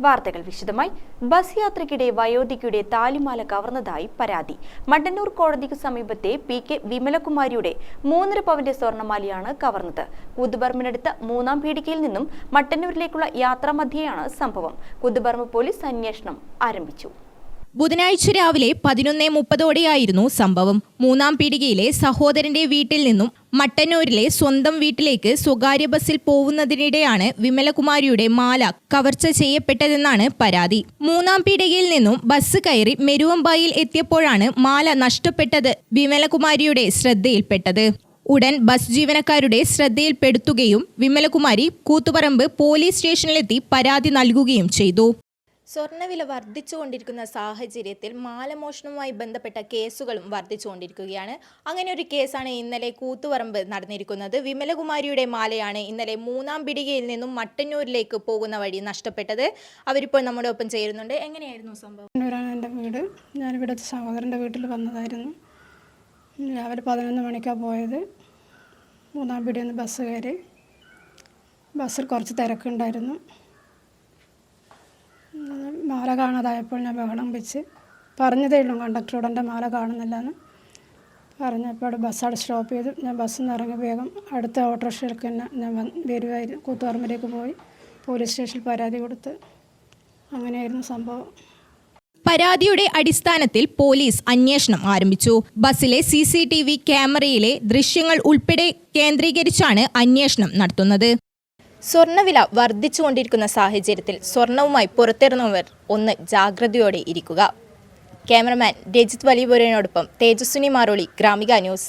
വാർത്തകൾ വിശദമായി. ബസ് യാത്രയ്ക്കിടെ വയോധികയുടെ താലിമാല കവർന്നതായി പരാതി. മട്ടന്നൂർ കോടതിക്ക് സമീപത്തെ പി കെ വിമലകുമാരിയുടെ മൂന്നര പവന്റെ സ്വർണമാലയാണ് കവർന്നത്. കുതുബർമിനടുത്ത മൂന്നാം പീടികയിൽ നിന്നും മട്ടന്നൂരിലേക്കുള്ള യാത്രാമധ്യയാണ് സംഭവം. കുതുബർമ പോലീസ് അന്വേഷണം ആരംഭിച്ചു. ബുധനാഴ്ച രാവിലെ പതിനൊന്ന് മുപ്പതോടെയായിരുന്നു സംഭവം. മൂന്നാം പീടികയിലെ സഹോദരന്റെ വീട്ടിൽ നിന്നും മട്ടന്നൂരിലെ സ്വന്തം വീട്ടിലേക്ക് സ്വകാര്യ ബസ്സിൽ പോകുന്നതിനിടെയാണ് വിമലകുമാരിയുടെ മാല കവർച്ച ചെയ്യപ്പെട്ടതെന്നാണ് പരാതി. മൂന്നാം പീടികയിൽ നിന്നും ബസ് കയറി മെരുവമ്പായിൽ എത്തിയപ്പോഴാണ് മാല നഷ്ടപ്പെട്ടത് വിമലകുമാരിയുടെ ശ്രദ്ധയിൽപ്പെട്ടത്. ഉടൻ ബസ് ജീവനക്കാരുടെ ശ്രദ്ധയിൽപ്പെടുത്തുകയും വിമലകുമാരി കൂത്തുപറമ്പ് പോലീസ് സ്റ്റേഷനിലെത്തി പരാതി നൽകുകയും ചെയ്തു. സ്വർണവില വർദ്ധിച്ചുകൊണ്ടിരിക്കുന്ന സാഹചര്യത്തിൽ മാലമോഷണവുമായി ബന്ധപ്പെട്ട കേസുകളും വർദ്ധിച്ചുകൊണ്ടിരിക്കുകയാണ്. അങ്ങനെ ഒരു കേസാണ് ഇന്നലെ കൂത്തുപറമ്പ് നടന്നിരിക്കുന്നത്. വിമലകുമാരിയുടെ മാലയാണ് ഇന്നലെ മൂന്നാം പിടികയിൽ നിന്നും മട്ടന്നൂരിലേക്ക് പോകുന്ന വഴി നഷ്ടപ്പെട്ടത്. അവരിപ്പോൾ നമ്മുടെ ഒപ്പം ചേരുന്നുണ്ട്. എങ്ങനെയായിരുന്നു സംഭവം? എന്റെ വീട്. ഞാനിവിടെ സഹോദരന്റെ വീട്ടിൽ വന്നതായിരുന്നു. രാവിലെ പതിനൊന്ന് മണിക്കാണ് പോയത്. മൂന്നാം പിടിയിൽ നിന്ന് ബസ് കയറി. ബസ്സിൽ കുറച്ച് തിരക്കുണ്ടായിരുന്നു. മാല കാണാതായപ്പോൾ ഞാൻ ബഹളം വെച്ച് പറഞ്ഞതേ ഉള്ളൂ കണ്ടക്ടറോട് എന്റെ മാല കാണുന്നില്ല എന്ന് പറഞ്ഞപ്പോൾ ബസ് അവിടെ സ്റ്റോപ്പ് ചെയ്തു. ഞാൻ ബസ്സിൽ നിന്ന് ഇറങ്ങി വേഗം അടുത്ത ഓട്ടോറിക്ഷയിലേക്ക് തന്നെ ഞാൻ വരുമായിരുന്നു കൂത്തുപറമ്പിലേക്ക് പോയി. പോലീസ് സ്റ്റേഷനിൽ പരാതി കൊടുത്ത് അങ്ങനെയായിരുന്നു സംഭവം. പരാതിയുടെ അടിസ്ഥാനത്തിൽ പോലീസ് അന്വേഷണം ആരംഭിച്ചു. ബസ്സിലെ സി ക്യാമറയിലെ ദൃശ്യങ്ങൾ ഉൾപ്പെടെ കേന്ദ്രീകരിച്ചാണ് അന്വേഷണം നടത്തുന്നത്. സ്വർണവില വർദ്ധിച്ചുകൊണ്ടിരിക്കുന്ന സാഹചര്യത്തിൽ സ്വർണവുമായി പുറത്തിറങ്ങുന്നവർ ഒന്ന് ജാഗ്രതയോടെ ഇരിക്കുക. ക്യാമറമാൻ രജിത് വലിയപുരനോടൊപ്പം തേജസ്വിനി മാറോളി ഗ്രാമിക ന്യൂസ്.